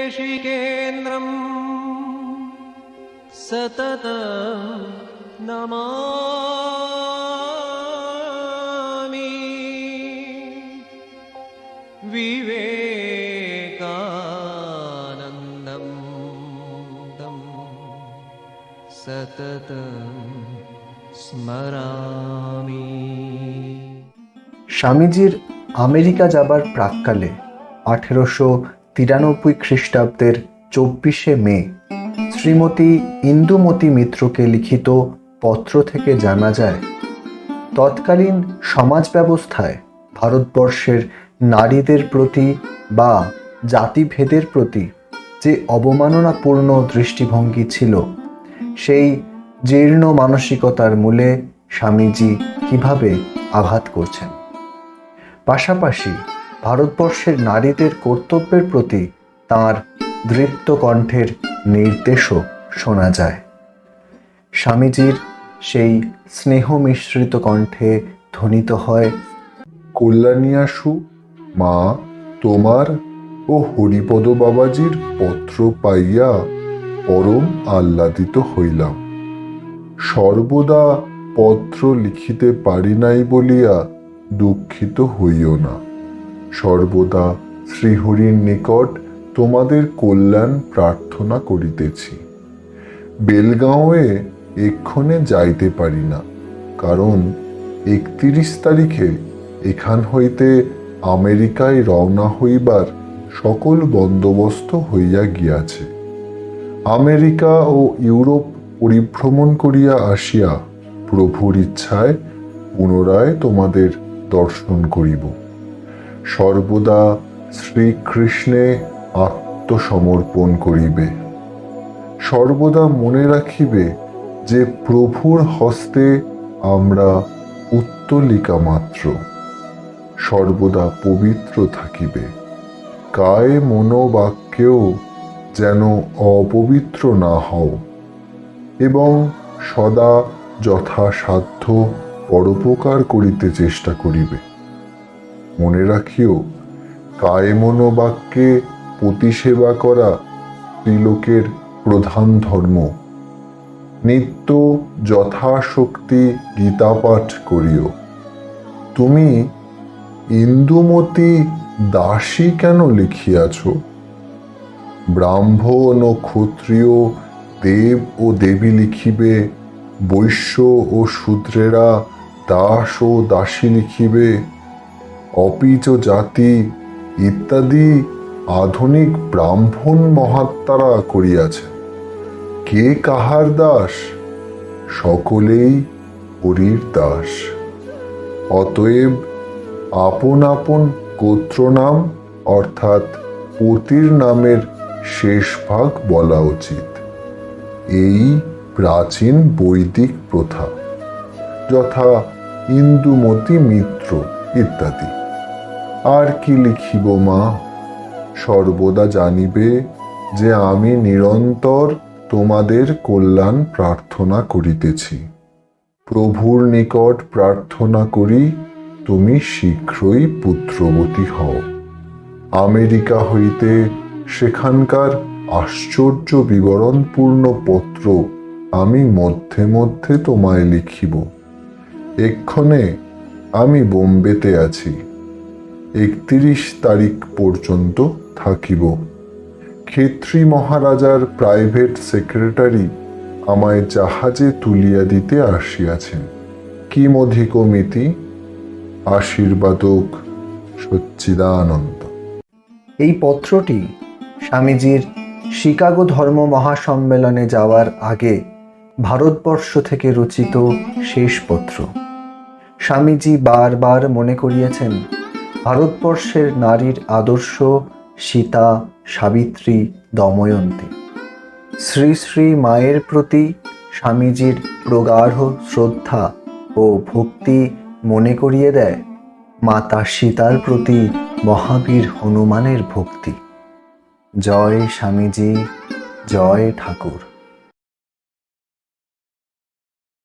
तन्देशिकेन्द्रम् सतत नमामि विवेकानन्दं तं सततं स्मरामि স্বামীজির আমেরিকা যাবার প্রাককালে আঠেরোশো তিরানব্বই খ্রিস্টাব্দের চব্বিশে মে, শ্রীমতী ইন্দুমতি মিত্রকে লিখিত পত্র থেকে জানা যায়, তৎকালীন সমাজ ব্যবস্থায় ভারতবর্ষের নারীদের প্রতি বা জাতিভেদের প্রতি যে অবমাননাপূর্ণ দৃষ্টিভঙ্গি ছিল, সেই জীর্ণ মানসিকতার মূলে স্বামীজি কীভাবে আঘাত করছেন। পাশাপাশি ভারতবর্ষের নারীদের কর্তব্যের প্রতি তার দৃপ্ত কণ্ঠের নির্দেশও শোনা যায়। স্বামীজির সেই স্নেহ মিশ্রিত কণ্ঠে ধ্বনিত হয়, কল্যাণীয়াসু, মা, তোমার ও হরিপদ বাবাজির পত্র পাইয়া পরম আহ্লাদিত হইলাম। সর্বদা পত্র লিখিতে পারি নাই বলিয়া দুঃখিত হইও না। সর্বদা শ্রীহরির নিকট তোমাদের কল্যাণ প্রার্থনা করিতেছি। বেলগাঁওয়ে এক্ষণে যাইতে পারি না, কারণ একত্রিশ তারিখে এখান হইতে আমেরিকায় রওনা হইবার সকল বন্দোবস্ত হইয়া গিয়াছে। আমেরিকা ও ইউরোপ পরিভ্রমণ করিয়া আসিয়া প্রভুর ইচ্ছায় পুনরায় তোমাদের দর্শন করিব। সর্বদা শ্রীকৃষ্ণে আত্মসমর্পণ করিবে। সর্বদা মনে রাখিবে যে প্রভুর হস্তে আমরা উত্তলিকা মাত্র। সর্বদা পবিত্র থাকিবে। কায়ে মনোবাক্যেও যেন অপবিত্র না হও। এবং সদা যথাসাধ্য পরোপকার করিতে চেষ্টা করিবে। মনে রাখিও কায়ে মনোবাক্যে করা স্ত্রীলোকের প্রধান ধর্ম। নিত্য যথাশক্তি গীতাপাঠ করিও। তুমি ইন্দুমতি দাসী কেন লিখিয়াছ? ব্রাহ্মণ ও ক্ষত্রিয়, দেব ও দেবী লিখিবে, বৈশ্য ও শূদ্রেরা দাস ও দাসী লিখিবে। অপিচ জাতি ইত্যাদি আধুনিক ব্রাহ্মণ মহাত্মারা করিয়াছে। কে কাহার দাস? সকলেই হরির দাস। অতএব আপন আপন গোত্রনাম অর্থাৎ পতির নামের শেষ ভাগ বলা উচিত। এই প্রাচীন বৈদিক প্রথা, যথা ইন্দুমতি মিত্র ইত্যাদি। আর কি লিখিব মা? সর্বদা জানিবে যে আমি নিরন্তর তোমাদের কল্যাণ প্রার্থনা করিতেছি। প্রভুর নিকট প্রার্থনা করি, তুমি শীঘ্রই পুত্রবতী হও। আমেরিকা হইতে সেখানকার আশ্চর্য বিবরণপূর্ণ পত্র আমি মধ্যে মধ্যে তোমায় লিখিব। এক্ষণে আমি বোম্বেতে আছি। একত্রিশ তারিখ পর্যন্ত থাকিব। ক্ষেত্রী মহারাজার প্রাইভেট সেক্রেটারি আমায় জাহাজে তুলিয়া দিতে আসিয়াছেন। কিমধিক মিতি? আশীর্বাদক সচ্চিদানন্দ। এই পত্রটি স্বামীজির শিকাগো ধর্ম মহাসম্মেলনে যাওয়ার আগে ভারতবর্ষ থেকে রচিত শেষ পত্র। স্বামীজি বারবার মনে করিয়েছেন ভারতবর্ষের নারীর আদর্শ সীতা, সাবিত্রী, দময়ন্তী। শ্রী শ্রী মায়ের প্রতি স্বামীজির প্রগাঢ় শ্রদ্ধা ও ভক্তি মনে করিয়ে দেয় মাতা সীতার প্রতি মহাবীর হনুমানের ভক্তি। জয় স্বামীজি, জয় ঠাকুর।